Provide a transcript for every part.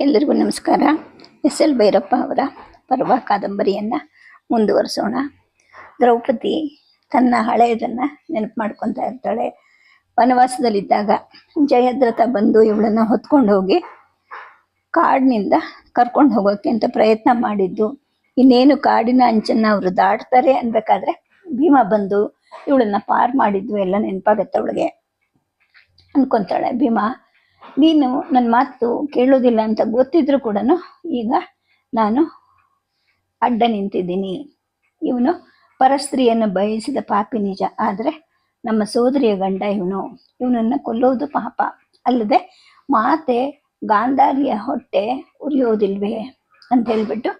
ಎಲ್ಲರಿಗೂ ನಮಸ್ಕಾರ. S L Bhyrappa ಅವರ ಪರ್ವ ಕಾದಂಬರಿಯನ್ನು ಮುಂದುವರಿಸೋಣ. ದ್ರೌಪದಿ ತನ್ನ ಹಳೆಯದನ್ನು ನೆನಪು ಮಾಡ್ಕೊತಾ ಇರ್ತಾಳೆ. ವನವಾಸದಲ್ಲಿದ್ದಾಗ ಜಯದ್ರಥ ಬಂದು ಇವಳನ್ನು ಹೊತ್ಕೊಂಡು ಹೋಗಿ ಕಾಡಿನಿಂದ ಕರ್ಕೊಂಡು ಹೋಗೋಕ್ಕೆ ಅಂತ ಪ್ರಯತ್ನ ಮಾಡಿದ್ದು. ಇನ್ನೇನು ಕಾಡಿನ ಅಂಚನ್ನು ಅವರು ದಾಟ್ತಾರೆ ಅನ್ಬೇಕಾದ್ರೆ ಭೀಮ ಬಂದು ಇವಳನ್ನ ಪಾರ್ ಮಾಡಿದ್ದು ಎಲ್ಲ ನೆನಪಾಗತ್ತೆ ಅವಳಿಗೆ. ಅನ್ಕೊಂತಾಳೆ ಭೀಮ. ನೀನು ನನ್ನ ಮಾತು ಕೇಳೋದಿಲ್ಲ ಅಂತ ಗೊತ್ತಿದ್ರು ಕೂಡ ಈಗ ನಾನು ಅಡ್ಡ ನಿಂತಿದ್ದೀನಿ. ಇವನು ಪರಸ್ತ್ರೀಯನ್ನು ಬಯಸಿದ ಪಾಪಿ ನಿಜ, ಆದರೆ ನಮ್ಮ ಸೋದರಿಯ ಗಂಡ ಇವನು. ಇವನನ್ನು ಕೊಲ್ಲೋದು ಪಾಪ. ಅಲ್ಲದೆ ಮಾತೆ ಗಾಂಧಾರಿಯ ಹೊಟ್ಟೆ ಉರಿಯೋದಿಲ್ವೇ ಅಂತ ಹೇಳ್ಬಿಟ್ಟು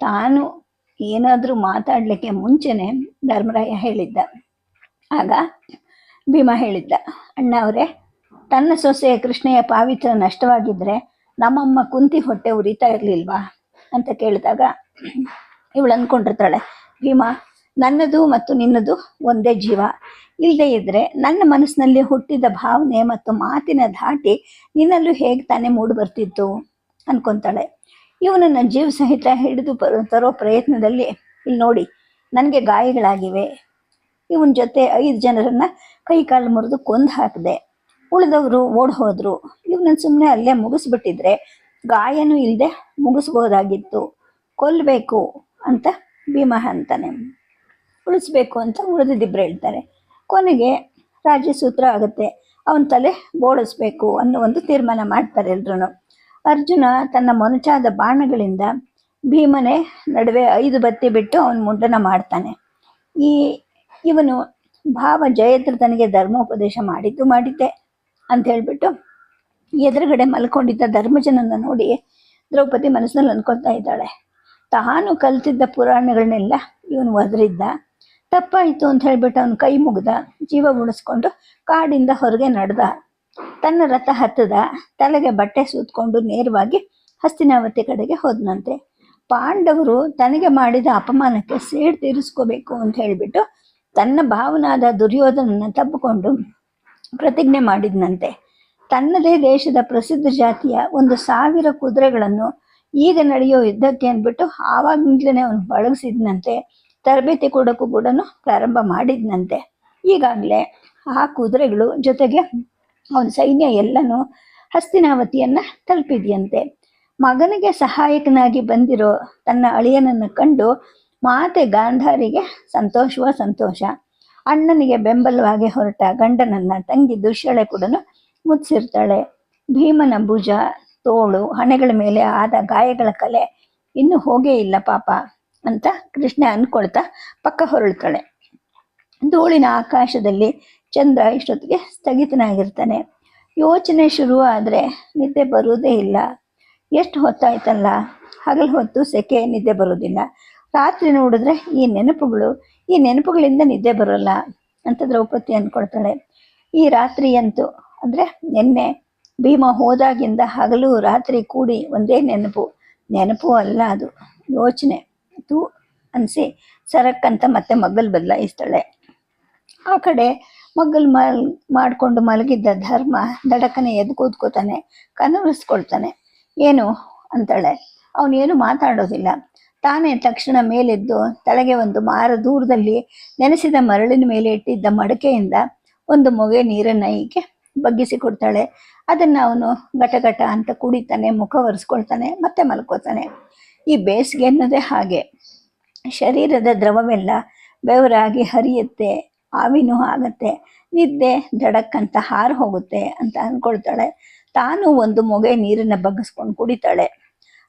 ತಾನು ಏನಾದರೂ ಮಾತಾಡಲಿಕ್ಕೆ ಮುಂಚೆನೆ ಧರ್ಮರಾಯ ಹೇಳಿದ್ದ. ಆಗ ಭೀಮ ಹೇಳಿದ್ದ, ಅಣ್ಣ ಅವರೇ ತನ್ನ ಸೊಸೆಯ ಕೃಷ್ಣೆಯ ಪಾವಿತ್ರ ನಷ್ಟವಾಗಿದ್ದರೆ ನಮ್ಮಮ್ಮ ಕುಂತಿ ಹೊಟ್ಟೆ ಉರಿತಾ ಇರಲಿಲ್ವಾ ಅಂತ ಕೇಳಿದಾಗ ಇವಳು ಅನ್ಕೊಂಡಿರ್ತಾಳೆ, ಭೀಮಾ, ನನ್ನದು ಮತ್ತು ನಿನ್ನದು ಒಂದೇ ಜೀವ. ಇಲ್ಲದೆ ಇದ್ರೆ ನನ್ನ ಮನಸ್ಸಿನಲ್ಲಿ ಹುಟ್ಟಿದ ಭಾವನೆ ಮತ್ತು ಮಾತಿನ ಧಾಟಿ ನಿನ್ನಲ್ಲೂ ಹೇಗೆ ತಾನೇ ಮೂಡಿ ಬರ್ತಿತ್ತು ಅನ್ಕೊಂತಾಳೆ. ಇವನನ್ನು ಜೀವ ಸಹಿತ ಹಿಡಿದು ತರೋ ಪ್ರಯತ್ನದಲ್ಲಿ ಇಲ್ಲಿ ನೋಡಿ, ನನಗೆ ಗಾಯಗಳಾಗಿವೆ. ಇವನ ಜೊತೆ ಐದು ಜನರನ್ನ ಕೈ ಕಾಲು ಮುರಿದು ಕೊಂದು ಹಾಕಿದೆ. ಉಳಿದವರು ಓಡ್ ಹೋದ್ರು. ಇವ್ನ ಸುಮ್ಮನೆ ಅಲ್ಲೇ ಮುಗಿಸ್ಬಿಟ್ಟಿದ್ರೆ ಗಾಯನೂ ಇಲ್ಲದೆ ಮುಗಿಸ್ಬೋದಾಗಿತ್ತು. ಕೊಲ್ಲಬೇಕು ಅಂತ ಭೀಮ ಅಂತಾನೆ. ಉಳಿಸ್ಬೇಕು ಅಂತ ಉಳಿದಿದ್ದಿಬ್ರು ಹೇಳ್ತಾರೆ. ಕೊನೆಗೆ ರಾಜ್ಯಸೂತ್ರ ಆಗುತ್ತೆ. ಅವನ ತಲೆ ಬೋಳಿಸ್ಬೇಕು ಅನ್ನೋ ಒಂದು ತೀರ್ಮಾನ ಮಾಡ್ತಾರೆ ಎಲ್ರೂ ಅರ್ಜುನ ತನ್ನ ಮೊನಚಾದ ಬಾಣಗಳಿಂದ ಭೀಮನೆ ನಡುವೆ ಐದು ಬತ್ತಿ ಬಿಟ್ಟು ಅವನ ಮುಂಡನ ಮಾಡ್ತಾನೆ. ಈ ಇವನು ಭಾವ ಜಯದ್ರಥನಿಗೆ ಧರ್ಮೋಪದೇಶ ಮಾಡಿದ್ದು ಮಾಡಿದ್ದೆ. ಅಂತ ಹೇಳ್ಬಿಟ್ಟು ಎದುರುಗಡೆ ಮಲ್ಕೊಂಡಿದ್ದ ಧರ್ಮಜನನ್ನ ನೋಡಿ ದ್ರೌಪದಿ ಮನಸ್ಸಿನಲ್ಲಿ ಅನ್ಕೊತಾ ಇದ್ದಾಳೆ. ತಾನು ಕಲ್ತಿದ್ದ ಪುರಾಣಗಳನ್ನೆಲ್ಲ ಇವನು ಒದರಿದ್ದ. ತಪ್ಪಾಯಿತು ಅಂತ ಹೇಳ್ಬಿಟ್ಟು ಅವನು ಕೈ ಮುಗ್ದ, ಜೀವ ಉಳಿಸ್ಕೊಂಡು ಕಾಡಿಂದ ಹೊರಗೆ ನಡೆದ. ತನ್ನ ರಥ ಹತ್ತದ, ತಲೆಗೆ ಬಟ್ಟೆ ಸೂತ್ಕೊಂಡು ನೇರವಾಗಿ ಹಸ್ತಿನಾವತಿ ಕಡೆಗೆ ಹೋದನಂತೆ. ಪಾಂಡವರು ತನಗೆ ಮಾಡಿದ ಅಪಮಾನಕ್ಕೆ ಸೇಡ್ ತೀರಿಸ್ಕೋಬೇಕು ಅಂತ ಹೇಳಿಬಿಟ್ಟು ತನ್ನ ಭಾವನಾದ ದುರ್ಯೋಧನನ್ನ ತಬ್ಬಿಕೊಂಡು ಪ್ರತಿಜ್ಞೆ ಮಾಡಿದ್ನಂತೆ. ತನ್ನದೇ ದೇಶದ ಪ್ರಸಿದ್ಧ ಜಾತಿಯ ಒಂದು ಸಾವಿರ ಕುದುರೆಗಳನ್ನು ಈಗ ನಡೆಯೋ ಯುದ್ಧಕ್ಕೆ ಅಂದ್ಬಿಟ್ಟು ಆವಾಗಿಂದ್ಲೇ ಅವನು ಬಳಗಿಸಿದ್ನಂತೆ. ತರಬೇತಿ ಕೊಡೋಕ್ಕೂ ಕೂಡ ಪ್ರಾರಂಭ ಮಾಡಿದ್ನಂತೆ. ಈಗಾಗಲೇ ಆ ಕುದುರೆಗಳು ಜೊತೆಗೆ ಅವನ ಸೈನ್ಯ ಎಲ್ಲನೂ ಹಸ್ತಿನಾವತಿಯನ್ನ ತಲುಪಿದೆಯಂತೆ. ಮಗನಿಗೆ ಸಹಾಯಕನಾಗಿ ಬಂದಿರೋ ತನ್ನ ಅಳಿಯನನ್ನು ಕಂಡು ಮಾತೆ ಗಾಂಧಾರಿಗೆ ಸಂತೋಷವ ಸಂತೋಷ. ಅಣ್ಣನಿಗೆ ಬೆಂಬಲವಾಗಿ ಹೊರಟ ಗಂಡನನ್ನ ತಂಗಿ ದುಶ್ಯಳೆ ಕೂಡ ಮುಚ್ಚಿರ್ತಾಳೆ. ಭೀಮನ ಭುಜ, ತೋಳು, ಹಣೆಗಳ ಮೇಲೆ ಆದ ಗಾಯಗಳ ಕಲೆ ಇನ್ನೂ ಹೋಗೇ ಇಲ್ಲ ಪಾಪ ಅಂತ ಕೃಷ್ಣ ಅನ್ಕೊಳ್ತಾ ಪಕ್ಕ ಹೊರಳ್ತಾಳೆ. ಧೂಳಿನ ಆಕಾಶದಲ್ಲಿ ಚಂದ್ರ ಇಷ್ಟೊತ್ತಿಗೆ ಸ್ಥಗಿತನಾಗಿರ್ತಾನೆ. ಯೋಚನೆ ಶುರು ಆದರೆ ನಿದ್ದೆ ಬರುವುದೇ ಇಲ್ಲ. ಎಷ್ಟು ಹೊತ್ತಾಯ್ತಲ್ಲ? ಹಗಲು ಹೊತ್ತು ಸೆಕೆ, ನಿದ್ದೆ ಬರೋದಿಲ್ಲ ರಾತ್ರಿ ನೋಡಿದ್ರೆ ಈ ನೆನಪುಗಳು ಈ ನೆನಪುಗಳಿಂದ ನಿದ್ದೆ ಬರೋಲ್ಲ ಅಂತ ದ್ರೌಪದಿ ಅಂದ್ಕೊಳ್ತಾಳೆ. ಈ ರಾತ್ರಿ ಅಂತೂ, ಅಂದರೆ ನಿನ್ನೆ ಭೀಮ ಹೋದಾಗಿಂದ ಹಗಲು ರಾತ್ರಿ ಕೂಡಿ ಒಂದೇ ನೆನಪು. ನೆನಪು ಅಲ್ಲ ಅದು, ಯೋಚನೆ. ತೂ ಅನಿಸಿ ಸರಕ್ಕಂತ ಮತ್ತೆ ಮಗ್ಗಲ್ ಬದಲಾಯಿಸ್ತಾಳೆ. ಆ ಕಡೆ ಮಗ್ಗಲ್ ಮಲ್ ಮಾಡಿಕೊಂಡು ಮಲಗಿದ್ದ ಧರ್ಮ ದಡಕನೆ ಎದ್ದು ಕೂತ್ಕೋತಾನೆ, ಕನವರಿಸ್ಕೊಳ್ತಾನೆ. ಏನು ಅಂತಾಳೆ, ಅವನೇನು ಮಾತಾಡೋದಿಲ್ಲ. ತಾನೇ ತಕ್ಷಣ ಮೇಲೆದ್ದು ತಲೆಗೆ ಒಂದು ಮಾರ ದೂರದಲ್ಲಿ ನೆನೆಸಿದ ಮರಳಿನ ಮೇಲೆ ಇಟ್ಟಿದ್ದ ಮಡಕೆಯಿಂದ ಒಂದು ಮೊಗೆ ನೀರನ್ನು ಈಕೆ ಬಗ್ಗಿಸಿ ಕೊಡ್ತಾಳೆ. ಅದನ್ನ ಅವನು ಗಟಗಟ ಅಂತ ಕುಡಿತಾನೆ, ಮುಖ ಒರೆಸ್ಕೊಳ್ತಾನೆ, ಮತ್ತೆ ಮಲ್ಕೋತಾನೆ. ಈ ಬೇಸಿಗೆ ಅನ್ನೋದೇ ಹಾಗೆ. ಶರೀರದ ದ್ರವವೆಲ್ಲ ಬೆವರಾಗಿ ಹರಿಯುತ್ತೆ, ಆವಿನೂ ಆಗತ್ತೆ, ನಿದ್ದೆ ದಡಕ್ಕಂತ ಹಾರು ಹೋಗುತ್ತೆ ಅಂತ ಅಂದ್ಕೊಳ್ತಾಳೆ ತಾನು ಒಂದು ಮೊಗೆ ನೀರನ್ನು ಬಗ್ಗಿಸ್ಕೊಂಡು ಕುಡಿತಾಳೆ.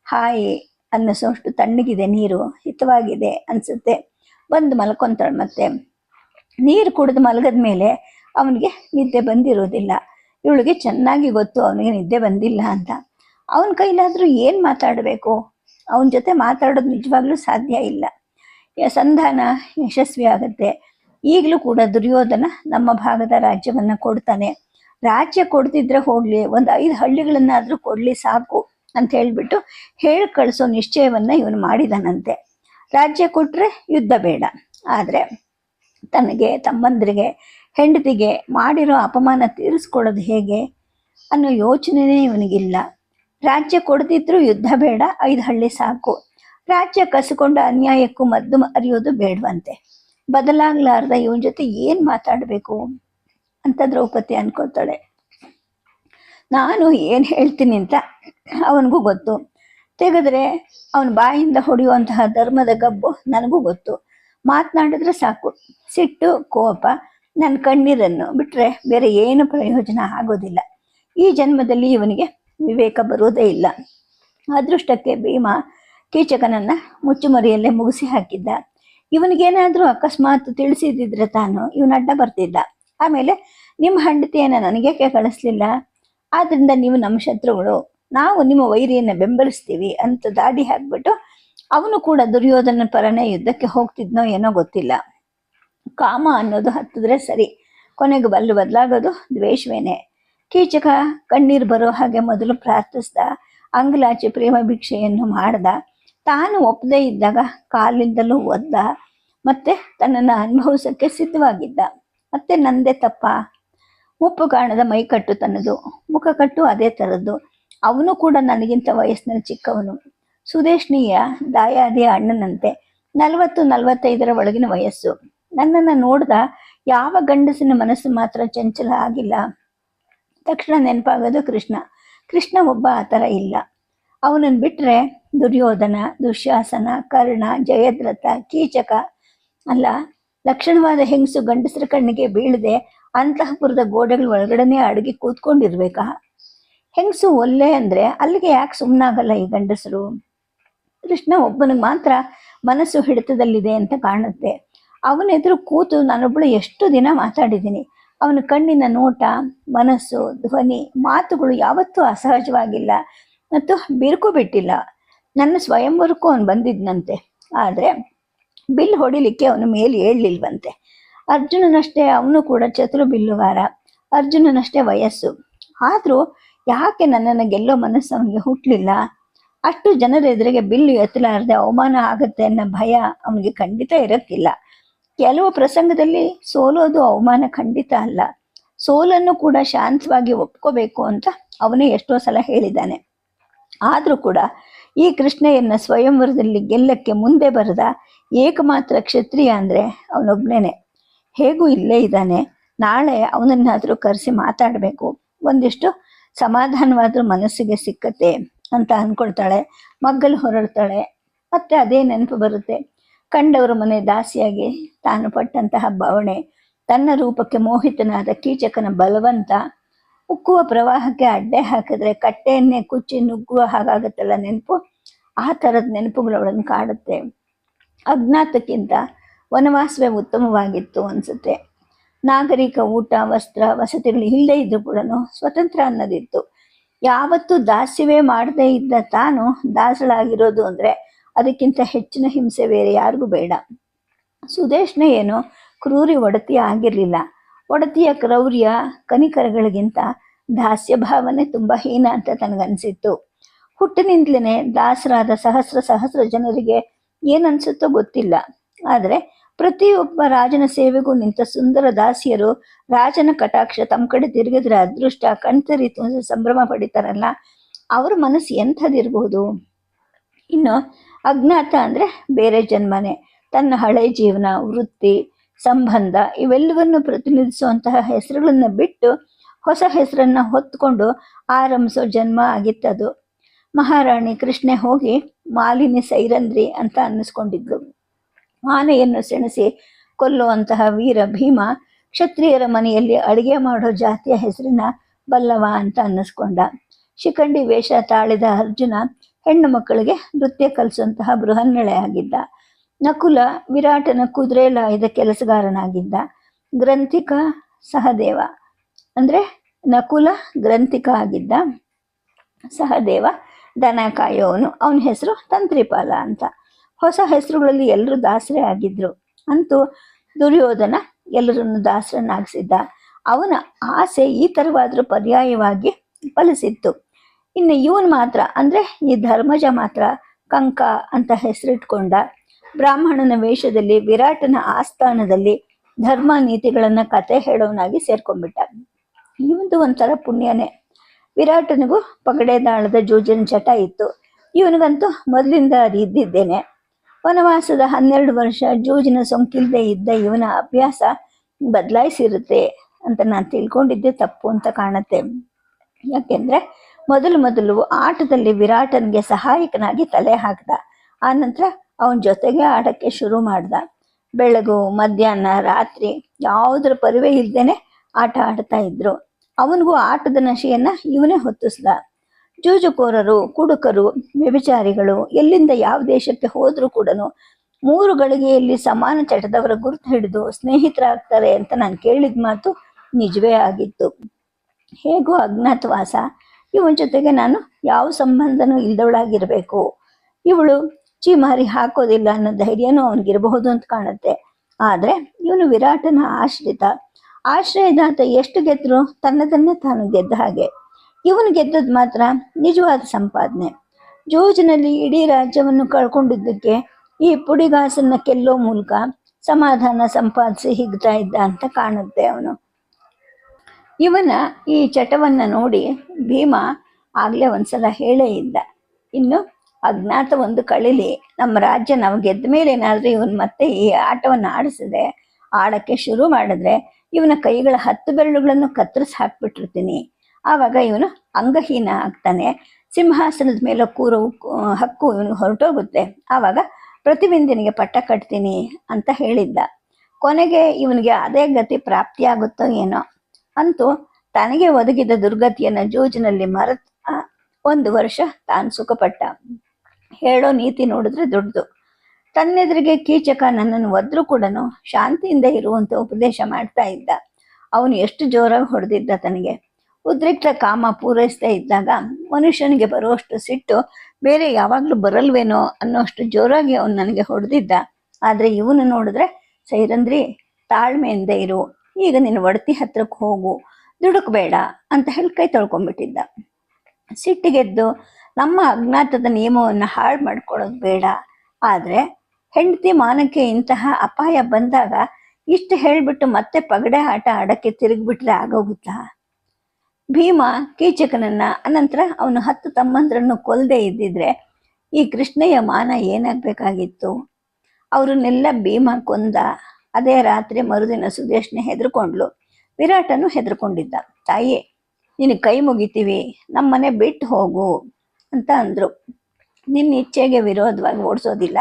ಹಾಯಿ ಅನ್ನಿಸೋಷ್ಟು ತಣ್ಣಗಿದೆ ನೀರು, ಹಿತವಾಗಿದೆ ಅನ್ಸುತ್ತೆ. ಬಂದು ಮಲ್ಕೊಂತಾಳೆ ಮತ್ತೆ. ನೀರು ಕುಡಿದು ಮಲಗದ ಮೇಲೆ ಅವನಿಗೆ ನಿದ್ದೆ ಬಂದಿರೋದಿಲ್ಲ. ಇವಳಿಗೆ ಚೆನ್ನಾಗಿ ಗೊತ್ತು ಅವನಿಗೆ ನಿದ್ದೆ ಬಂದಿಲ್ಲ ಅಂತ. ಅವನ ಕೈಲಾದರೂ ಏನು ಮಾತಾಡಬೇಕು? ಅವನ ಜೊತೆ ಮಾತಾಡೋದು ನಿಜವಾಗ್ಲೂ ಸಾಧ್ಯ ಇಲ್ಲ. ಸಂಧಾನ ಯಶಸ್ವಿ ಆಗುತ್ತೆ. ಈಗಲೂ ಕೂಡ ದುರ್ಯೋಧನ ನಮ್ಮ ಭಾಗದ ರಾಜ್ಯವನ್ನ ಕೊಡ್ತಾನೆ. ರಾಜ್ಯ ಕೊಡ್ತಿದ್ರೆ ಹೋಗ್ಲಿ, ಒಂದು ಐದು ಹಳ್ಳಿಗಳನ್ನಾದರೂ ಕೊಡ್ಲಿ ಸಾಕು. ಅಂತ ಹೇಳಿಬಿಟ್ಟು ಹೇಳಿ ಕಳಿಸೋ ನಿಶ್ಚಯವನ್ನು ಇವನು ಮಾಡಿದನಂತೆ. ರಾಜ್ಯ ಕೊಟ್ಟರೆ ಯುದ್ಧ ಬೇಡ. ಆದರೆ ತನಗೆ, ತಮ್ಮಂದರಿಗೆ, ಹೆಂಡತಿಗೆ ಮಾಡಿರೋ ಅಪಮಾನ ತೀರಿಸ್ಕೊಳ್ಳೋದು ಹೇಗೆ ಅನ್ನೋ ಯೋಚನೆನೇ ಇವನಿಗಿಲ್ಲ. ರಾಜ್ಯ ಕೊಡದಿದ್ರು ಯುದ್ಧ ಬೇಡ, ಐದು ಹಳ್ಳಿ ಸಾಕು. ರಾಜ್ಯ ಕಸಿಕೊಂಡ ಅನ್ಯಾಯಕ್ಕೂ ಮದ್ದು ಅರಿಯೋದು ಬೇಡವಂತೆ. ಬದಲಾಗ್ಲಾರ್ದ ಇವನ ಜೊತೆ ಏನು ಮಾತಾಡಬೇಕು? ಅಂತ ದ್ರೌಪದಿ ಅನ್ಕೋತಾಳೆ. ನಾನು ಏನು ಹೇಳ್ತೀನಿ ಅಂತ ಅವನಿಗೂ ಗೊತ್ತು. ತೆಗೆದ್ರೆ ಅವನ ಬಾಯಿಂದ ಹೊಡೆಯುವಂತಹ ಧರ್ಮದ ಗಬ್ಬು ನನಗೂ ಗೊತ್ತು. ಮಾತನಾಡಿದ್ರೆ ಸಾಕು. ಸಿಟ್ಟು, ಕೋಪ ನನ್ನ ಕಣ್ಣೀರನ್ನು ಬಿಟ್ಟರೆ ಬೇರೆ ಏನು ಪ್ರಯೋಜನ ಆಗೋದಿಲ್ಲ. ಈ ಜನ್ಮದಲ್ಲಿ ಇವನಿಗೆ ವಿವೇಕ ಬರೋದೇ ಇಲ್ಲ. ಅದೃಷ್ಟಕ್ಕೆ ಭೀಮ ಕೀಚಕನನ್ನ ಮುಚ್ಚುಮರಿಯಲ್ಲೇ ಮುಗಿಸಿ ಹಾಕಿದ್ದ. ಇವನಿಗೇನಾದರೂ ಅಕಸ್ಮಾತ್ ತಿಳಿಸಿದ್ರೆ ತಾನು ಇವನ ಅಡ್ಡ ಬರ್ತಿದ್ದ. ಆಮೇಲೆ ನಿಮ್ಮ ಹೆಂಡತಿಯನ್ನು ನನಗೇಕೆ ಕಳಿಸ್ಲಿಲ್ಲ? ಆದ್ರಿಂದ ನೀವು ನಮ್ಮ ಶತ್ರುಗಳು, ನಾವು ನಿಮ್ಮ ವೈರಿಯನ್ನ ಬೆಂಬಲಿಸ್ತೀವಿ ಅಂತ ದಾಡಿ ಹಾಕ್ಬಿಟ್ಟು ಅವನು ಕೂಡ ದುರ್ಯೋಧನ ಪರನೇ ಯುದ್ಧಕ್ಕೆ ಹೋಗ್ತಿದ್ನೋ ಏನೋ ಗೊತ್ತಿಲ್ಲ. ಕಾಮ ಅನ್ನೋದು ಹತ್ತಿದ್ರೆ ಸರಿ, ಕೊನೆಗೆ ಬಲ್ಲು ಬದಲಾಗೋದು ದ್ವೇಷವೇನೆ. ಕೀಚಕ ಕಣ್ಣೀರು ಬರೋ ಹಾಗೆ ಮೊದಲು ಪ್ರಾರ್ಥಿಸ್ದ, ಅಂಗ್ಲಾಚೆ ಪ್ರೇಮ ಭಿಕ್ಷೆಯನ್ನು ಮಾಡ್ದ, ತಾನು ಒಪ್ಪದೇ ಇದ್ದಾಗ ಕಾಲಿಂದಲೂ ಒದ್ದ, ಮತ್ತೆ ತನ್ನನ್ನು ಅನುಭವಿಸೋಕ್ಕೆ ಸಿದ್ಧವಾಗಿದ್ದ. ಮತ್ತೆ ನಂದೇ ತಪ್ಪ ಮುಪ್ಪು ಕಾಣದ ಮೈಕಟ್ಟು ತನ್ನದು ಮುಖಕಟ್ಟು ಅದೇ ಥರದ್ದು ಅವನು ಕೂಡ ನನಗಿಂತ ವಯಸ್ಸಿನಲ್ಲಿ ಚಿಕ್ಕವನು. ಸುದೇಶ್ನಿಯ ದಾಯಾದಿ ಅಣ್ಣನಂತೆ. ನಲವತ್ತು, ನಲವತ್ತೈದರ ಒಳಗಿನ ವಯಸ್ಸು. ನನ್ನನ್ನು ನೋಡ್ದ ಯಾವ ಗಂಡಸಿನ ಮನಸ್ಸು ಮಾತ್ರ ಚಂಚಲ ಆಗಿಲ್ಲ. ತಕ್ಷಣ ನೆನಪಾಗೋದು ಕೃಷ್ಣ. ಕೃಷ್ಣ ಒಬ್ಬ ಆ ಇಲ್ಲ. ಅವನನ್ನು ಬಿಟ್ಟರೆ ದುರ್ಯೋಧನ, ದುಶ್ಯಾಸನ, ಕರ್ಣ, ಜಯದ್ರಥ, ಕೀಚಕ ಅಲ್ಲ, ಲಕ್ಷಣವಾದ ಹೆಂಗಸು ಗಂಡಸರ ಕಣ್ಣಿಗೆ ಬೀಳದೆ ಅಂತಃಪುರದ ಗೋಡೆಗಳ ಒಳಗಡೆನೆ ಅಡಗಿ ಕೂತ್ಕೊಂಡಿರ್ಬೇಕಾ? ಹೆಂಗಸು ಒಲ್ಲೆ ಅಂದ್ರೆ ಅಲ್ಲಿಗೆ ಯಾಕೆ ಸುಮ್ಮನಾಗಲ್ಲ ಈ ಗಂಡಸರು? ಕೃಷ್ಣ ಒಬ್ಬನಿಗೆ ಮಾತ್ರ ಮನಸ್ಸು ಹಿಡಿತದಲ್ಲಿದೆ ಅಂತ ಕಾಣುತ್ತೆ. ಅವನೆದುರು ಕೂತು ನಾನೊಬ್ಬಳು ಎಷ್ಟು ದಿನ ಮಾತಾಡಿದ್ದೀನಿ. ಅವನ ಕಣ್ಣಿನ ನೋಟ, ಮನಸ್ಸು, ಧ್ವನಿ, ಮಾತುಗಳು ಯಾವತ್ತೂ ಅಸಹಜವಾಗಿಲ್ಲ ಮತ್ತು ಬಿರುಕು ಬಿಟ್ಟಿಲ್ಲ. ನನ್ನ ಸ್ವಯಂವರಕ್ಕೂ ಅವನು ಬಂದಿದ್ನಂತೆ. ಆದರೆ ಬಿಲ್ ಹೊಡಿಲಿಕ್ಕೆ ಅವನು ಮೇಲೆ ಏಳಲಿಲ್ವಂತೆ. ಅರ್ಜುನನಷ್ಟೇ ಅವನು ಕೂಡ ಚತುರ ಬಿಲ್ಲುವಾರ, ಅರ್ಜುನನಷ್ಟೇ ವಯಸ್ಸು. ಆದರೂ ಯಾಕೆ ನನ್ನನ್ನು ಗೆಲ್ಲೋ ಮನಸ್ಸು ಅವನಿಗೆ ಹುಟ್ಟಲಿಲ್ಲ ಅಷ್ಟು ಜನರ ಎದುರಿಗೆ ಬಿಲ್ಲು ಎತ್ತಲಾರದೆ ಅವಮಾನ ಆಗುತ್ತೆ ಅನ್ನೋ ಭಯ ಅವನಿಗೆ ಖಂಡಿತ ಇರಕ್ಕಿಲ್ಲ. ಕೆಲವು ಪ್ರಸಂಗದಲ್ಲಿ ಸೋಲೋದು ಅವಮಾನ ಖಂಡಿತ ಅಲ್ಲ. ಸೋಲನ್ನು ಕೂಡ ಶಾಂತವಾಗಿ ಒಪ್ಕೋಬೇಕು ಅಂತ ಅವನೇ ಎಷ್ಟೋ ಸಲ ಹೇಳಿದ್ದಾನೆ. ಆದರೂ ಕೂಡ ಈ ಕೃಷ್ಣಯ್ಯನ ಸ್ವಯಂವರದಲ್ಲಿ ಗೆಲ್ಲಕ್ಕೆ ಮುಂದೆ ಬರೆದ ಏಕಮಾತ್ರ ಕ್ಷತ್ರಿಯ ಅಂದರೆ ಅವನೊಬ್ಬನೇನೆ ಹೇಗೂ ಇಲ್ಲೇ ಇದ್ದಾನೆ. ನಾಳೆ ಅವನನ್ನಾದರೂ ಕರೆಸಿ ಮಾತಾಡಬೇಕು. ಒಂದಿಷ್ಟು ಸಮಾಧಾನವಾದರೂ ಮನಸ್ಸಿಗೆ ಸಿಕ್ಕತ್ತೆ ಅಂತ ಅಂದ್ಕೊಳ್ತಾಳೆ ಮಗ್ಗಲು ಹೊರಡ್ತಾಳೆ. ಮತ್ತೆ ಅದೇ ನೆನಪು ಬರುತ್ತೆ. ಕಂಡವರ ಮನೆ ದಾಸಿಯಾಗಿ ತಾನು ಪಟ್ಟಂತಹ ಬವಣೆ, ತನ್ನ ರೂಪಕ್ಕೆ ಮೋಹಿತನಾದ ಕೀಚಕನ ಬಲವಂತ, ಉಕ್ಕುವ ಪ್ರವಾಹಕ್ಕೆ ಅಡ್ಡೆ ಹಾಕಿದ್ರೆ ಕಟ್ಟೆಯನ್ನೇ ಕುಚ್ಚಿ ನುಗ್ಗುವ ಹಾಗಾಗತ್ತಲ್ಲ ನೆನಪು? ಆ ಥರದ ನೆನಪುಗಳು ಅವಳನ್ನು ಕಾಡುತ್ತೆ. ಅಜ್ಞಾತಕ್ಕಿಂತ ವನವಾಸವೇ ಉತ್ತಮವಾಗಿತ್ತು ಅನ್ಸುತ್ತೆ. ನಾಗರಿಕ ಊಟ, ವಸ್ತ್ರ, ವಸತಿಗಳು ಇಲ್ಲದೇ ಇದ್ರು ಕೂಡ ಸ್ವತಂತ್ರ ಅನ್ನೋದಿತ್ತು. ಯಾವತ್ತೂ ದಾಸ್ಯವೇ ಮಾಡದೇ ಇದ್ದ ತಾನು ದಾಸಳಾಗಿರೋದು ಅಂದ್ರೆ ಅದಕ್ಕಿಂತ ಹೆಚ್ಚಿನ ಹಿಂಸೆ ಬೇರೆ ಯಾರಿಗೂ ಬೇಡ. ಸುದೇಶ್ನ ಏನು ಕ್ರೂರಿ ಒಡತಿ ಆಗಿರಲಿಲ್ಲ. ಒಡತಿಯ ಕ್ರೌರ್ಯ ಕನಿಕರಗಳಿಗಿಂತ ದಾಸ್ಯ ಭಾವನೆ ತುಂಬಾ ಹೀನ ಅಂತ ತನಗನ್ಸಿತ್ತು. ಹುಟ್ಟಿನಿಂದಲೇ ದಾಸರಾದ ಸಹಸ್ರ ಸಹಸ್ರ ಜನರಿಗೆ ಏನನ್ಸುತ್ತೋ ಗೊತ್ತಿಲ್ಲ. ಆದರೆ ಪ್ರತಿಯೊಬ್ಬ ರಾಜನ ಸೇವೆಗೂ ನಿಂತ ಸುಂದರ ದಾಸಿಯರು ರಾಜನ ಕಟಾಕ್ಷ ತಮ್ಮ ಕಡೆ ತಿರುಗಿದ್ರೆ ಅದೃಷ್ಟ ಕಣ್ತರಿತು ಸಂಭ್ರಮ ಪಡಿತಾರಲ್ಲ, ಅವ್ರ ಮನಸ್ಸು ಎಂಥದಿರಬಹುದು ಇನ್ನು ಅಜ್ಞಾತ ಅಂದ್ರೆ ಬೇರೆ ಜನ್ಮನೆ, ತನ್ನ ಹಳೆ ಜೀವನ, ವೃತ್ತಿ, ಸಂಬಂಧ, ಇವೆಲ್ಲವನ್ನು ಪ್ರತಿನಿಧಿಸುವಂತಹ ಹೆಸರುಗಳನ್ನು ಬಿಟ್ಟು ಹೊಸ ಹೆಸರನ್ನ ಹೊತ್ಕೊಂಡು ಆರಂಭಿಸೋ ಜನ್ಮ ಆಗಿತ್ತದು. ಮಹಾರಾಣಿ ಕೃಷ್ಣೆ ಹೋಗಿ ಮಾಲಿನಿ ಸೈರಂದ್ರಿ ಅಂತ ಅನ್ನಿಸ್ಕೊಂಡಿದ್ಲು ಆನೆಯನ್ನು ಸೆಣಸಿ ಕೊಲ್ಲುವಂತಹ ವೀರ ಭೀಮ ಕ್ಷತ್ರಿಯರ ಮನೆಯಲ್ಲಿ ಅಡಿಗೆ ಮಾಡೋ ಜಾತಿಯ ಹೆಸರಿನ ಬಲ್ಲವ ಅಂತ ಅನ್ನಿಸ್ಕೊಂಡ. ಶಿಖಂಡಿ ವೇಷ ತಾಳಿದ ಅರ್ಜುನ ಹೆಣ್ಣು ಮಕ್ಕಳಿಗೆ ನೃತ್ಯ ಕಲಿಸುವಂತಹ ಬೃಹನ್ನಳೆ ಆಗಿದ್ದ ನಕುಲ ವಿರಾಟನ ಕುದುರೆ ಲಾಯದ ಕೆಲಸಗಾರನಾಗಿದ್ದ ಗ್ರಂಥಿಕ ಸಹದೇವ. ಅಂದರೆ ನಕುಲ ಗ್ರಂಥಿಕ ಆಗಿದ್ದ ಸಹದೇವ ದನ ಕಾಯೋವನು. ಅವನ ಹೆಸರು ತಂತ್ರಿಪಾಲ ಅಂತ. ಹೊಸ ಹೆಸರುಗಳಲ್ಲಿ ಎಲ್ಲರೂ ದಾಸರೇ ಆಗಿದ್ರು. ಅಂತೂ ದುರ್ಯೋಧನ ಎಲ್ಲರನ್ನು ದಾಸರನ್ನಾಗಿಸಿದ್ದ. ಅವನ ಆಸೆ ಈ ಥರವಾದರೂ ಪರ್ಯಾಯವಾಗಿ ಫಲಿಸಿತ್ತು. ಇನ್ನು ಇವನು ಮಾತ್ರ, ಅಂದ್ರೆ ಈ ಧರ್ಮಜ ಮಾತ್ರ ಕಂಕ ಅಂತ ಹೆಸರಿಟ್ಕೊಂಡ. ಬ್ರಾಹ್ಮಣನ ವೇಷದಲ್ಲಿ, ವಿರಾಟನ ಆಸ್ಥಾನದಲ್ಲಿ ಧರ್ಮ ನೀತಿಗಳನ್ನು ಕತೆ ಹೇಳೋನಾಗಿ ಸೇರ್ಕೊಂಡ್ಬಿಟ್ಟ. ಇವಂದು ಒಂಥರ ಪುಣ್ಯನೇ. ವಿರಾಟನಿಗೂ ಪಗಡೆ ದಾಳದ ಜೂಜಿನ ಚಟ ಇತ್ತು. ಇವನಿಗಂತೂ ಮೊದಲಿಂದ ಅದು ಇದ್ದಿದ್ದೇನೆ ವನವಾಸದ ಹನ್ನೆರಡು ವರ್ಷ ಜೂಜಿನ ಸೋಂಕಿಲ್ಲದೆ ಇದ್ದ ಇವನ ಅಭ್ಯಾಸ ಬದಲಾಯಿಸಿರುತ್ತೆ ಅಂತ ನಾನು ತಿಳ್ಕೊಂಡಿದ್ದೆ ತಪ್ಪು ಅಂತ ಕಾಣುತ್ತೆ. ಯಾಕೆಂದ್ರೆ ಮೊದಲು ಮೊದಲು ಆಟದಲ್ಲಿ ವಿರಾಟನ್ಗೆ ಸಹಾಯಕನಾಗಿ ತಲೆ ಹಾಕ್ದ. ಆನಂತರ ಅವನ ಜೊತೆಗೆ ಆಡಕ್ಕೆ ಶುರು ಮಾಡ್ದ. ಬೆಳಗು, ಮಧ್ಯಾಹ್ನ, ರಾತ್ರಿ ಯಾವುದರ ಪರಿವೆ ಇಲ್ದೇನೆ ಆಟ ಆಡ್ತಾ ಇದ್ರು. ಅವನಿಗೂ ಆಟದ ನಶೆಯನ್ನ ಇವನೇ ಹೊತ್ತಿಸ್ದ. ಜೂಜುಕೋರರು, ಕುಡುಕರು, ವ್ಯಭಿಚಾರಿಗಳು ಎಲ್ಲಿಂದ ಯಾವ ದೇಶಕ್ಕೆ ಹೋದ್ರೂ ಕೂಡ ಮೂರು ಗಳಿಗೆಯಲ್ಲಿ ಸಮಾನ ಚಟದವರ ಗುರುತು ಹಿಡಿದು ಸ್ನೇಹಿತರಾಗ್ತಾರೆ ಅಂತ ನಾನು ಕೇಳಿದ ಮಾತು ನಿಜವೇ ಆಗಿತ್ತು. ಹೇಗೋ ಅಜ್ಞಾತವಾಸ, ಇವನ ಜೊತೆಗೆ ನಾನು ಯಾವ ಸಂಬಂಧನೂ ಇಲ್ದವಳಾಗಿರ್ಬೇಕು. ಇವಳು ಚೀಮಾರಿ ಹಾಕೋದಿಲ್ಲ ಅನ್ನೋ ಧೈರ್ಯನೂ ಅವನಿಗಿರಬಹುದು ಅಂತ ಕಾಣುತ್ತೆ. ಆದ್ರೆ ಇವನು ವಿರಾಟನ ಆಶ್ರಿತ. ಆಶ್ರಯದಾತ ಎಷ್ಟು ಗೆದ್ರು ತನ್ನದನ್ನೇ ತಾನು ಗೆದ್ದ ಹಾಗೆ. ಇವನು ಗೆದ್ದದ್ ಮಾತ್ರ ನಿಜವಾದ ಸಂಪಾದನೆ. ಜೋಜನಲ್ಲಿ ಇಡೀ ರಾಜ್ಯವನ್ನು ಕಳ್ಕೊಂಡಿದ್ದಕ್ಕೆ ಈ ಪುಡಿಗಾಸನ್ನ ಕೆಲ್ಲೋ ಮೂಲಕ ಸಮಾಧಾನ ಸಂಪಾದಿಸಿ ಹಿಗ್ತಾ ಇದ್ದ ಅಂತ ಕಾಣುತ್ತೆ ಅವನು. ಇವನ ಈ ಚಟವನ್ನ ನೋಡಿ ಭೀಮ ಆಗ್ಲೇ ಒಂದ್ಸಲ ಹೇಳೇ ಇದ್ದ ಇನ್ನು ಅಜ್ಞಾತ ಒಂದು ಕಳಿಲಿ ನಮ್ಮ ರಾಜ್ಯ ನಾವು ಗೆದ್ದ ಮೇಲೆ ಏನಾದ್ರೂ ಇವನ್ ಮತ್ತೆ ಈ ಆಟವನ್ನು ಆಡಿಸಿದ್ರೆ, ಆಡಕ್ಕೆ ಶುರು ಮಾಡಿದ್ರೆ ಇವನ ಕೈಗಳ ಹತ್ತು ಬೆರಳುಗಳನ್ನು ಕತ್ತರಿಸಿ ಹಾಕ್ಬಿಟ್ಟಿರ್ತೀನಿ. ಆವಾಗ ಇವನು ಅಂಗಹೀನ ಆಗ್ತಾನೆ. ಸಿಂಹಾಸನದ ಮೇಲೆ ಕೂರೋ, ಹಕ್ಕು ಇವನು ಹೊರಟೋಗುತ್ತೆ. ಆವಾಗ ಪ್ರತಿಬಿಂದಿನಿಗೆ ಪಟ್ಟ ಕಟ್ತೀನಿ ಅಂತ ಹೇಳಿದ್ದ. ಕೊನೆಗೆ ಇವನಿಗೆ ಅದೇ ಗತಿ ಪ್ರಾಪ್ತಿಯಾಗುತ್ತೋ ಏನೋ. ಅಂತೂ ತನಗೆ ಒದಗಿದ ದುರ್ಗತಿಯನ್ನು ಜೂಜಿನಲ್ಲಿ ಮರೆತ ಒಂದು ವರ್ಷ ತಾನು ಸುಖಪಟ್ಟ. ಹೇಳೋ ನೀತಿ ನೋಡಿದ್ರೆ ದುಡ್ದು ತನ್ನೆದುರಿಗೆ ಕೀಚಕ ನನ್ನನ್ನು ಒದ್ರೂ ಕೂಡ ಶಾಂತಿಯಿಂದ ಇರುವಂತೆ ಉಪದೇಶ ಮಾಡ್ತಾ ಇದ್ದ. ಅವನು ಎಷ್ಟು ಜೋರಾಗಿ ಹೊಡೆದಿದ್ದ ತನಗೆ. ಉದ್ರಿಕ್ತ ಕಾಮ ಪೂರೈಸ್ತಾ ಇದ್ದಾಗ ಮನುಷ್ಯನಿಗೆ ಬರುವಷ್ಟು ಸಿಟ್ಟು ಬೇರೆ ಯಾವಾಗ್ಲೂ ಬರಲ್ವೇನೋ ಅನ್ನೋಷ್ಟು ಜೋರಾಗಿ ಅವನು ನನಗೆ ಹೊಡೆದಿದ್ದ. ಆದ್ರೆ ಇವನು ನೋಡಿದ್ರೆ, ಸೈರಂದ್ರಿ ತಾಳ್ಮೆಯಿಂದ ಇರು. ಈಗ ನೀನು ಒಡತಿ ಹತ್ರಕ್ಕೆ ಹೋಗು. ದುಡುಕಬೇಡ ಅಂತ ಹೇಳಿ ಕೈ ತೊಳ್ಕೊಂಡ್ಬಿಟ್ಟಿದ್ದ. ಸಿಟ್ಟಿಗೆದ್ದು ನಮ್ಮ ಅಜ್ಞಾತದ ನಿಯಮವನ್ನು ಹಾಳು ಮಾಡ್ಕೊಳ್ಳೋದು ಬೇಡ. ಆದ್ರೆ ಹೆಂಡತಿ ಮಾನಕ್ಕೆ ಇಂತಹ ಅಪಾಯ ಬಂದಾಗ ಇಷ್ಟು ಹೇಳ್ಬಿಟ್ಟು ಮತ್ತೆ ಪಗಡೆ ಆಟ ಆಡಕ್ಕೆ ತಿರುಗಿಬಿಟ್ರೆ ಆಗೋಗುತ್ತಾ? ಭೀಮ ಕೀಚಕನನ್ನ ಅನಂತರ ಅವನು ಹತ್ತು ತಮ್ಮಂದ್ರನ್ನು ಕೊಲ್ಲದೆ ಇದ್ದಿದ್ರೆ ಈ ಕೃಷ್ಣಯ್ಯ ಮಾನ ಏನಾಗಬೇಕಾಗಿತ್ತು? ಅವರನ್ನೆಲ್ಲ ಭೀಮ ಕೊಂದ ಅದೇ ರಾತ್ರಿ ಮರುದಿನ ಸುದೇಶ್ನೆ ಹೆದರ್ಕೊಂಡ್ಲು. ವಿರಾಟನು ಹೆದರ್ಕೊಂಡಿದ್ದ, ತಾಯಿ ನಿನಗೆ ಕೈ ಮುಗಿತೀವಿ, ನಮ್ಮನೆ ಬಿಟ್ಟು ಹೋಗು ಅಂತ ಅಂದರು. ನಿನ್ನ ಇಚ್ಛೆಗೆ ವಿರೋಧವಾಗಿ ಓಡಿಸೋದಿಲ್ಲ,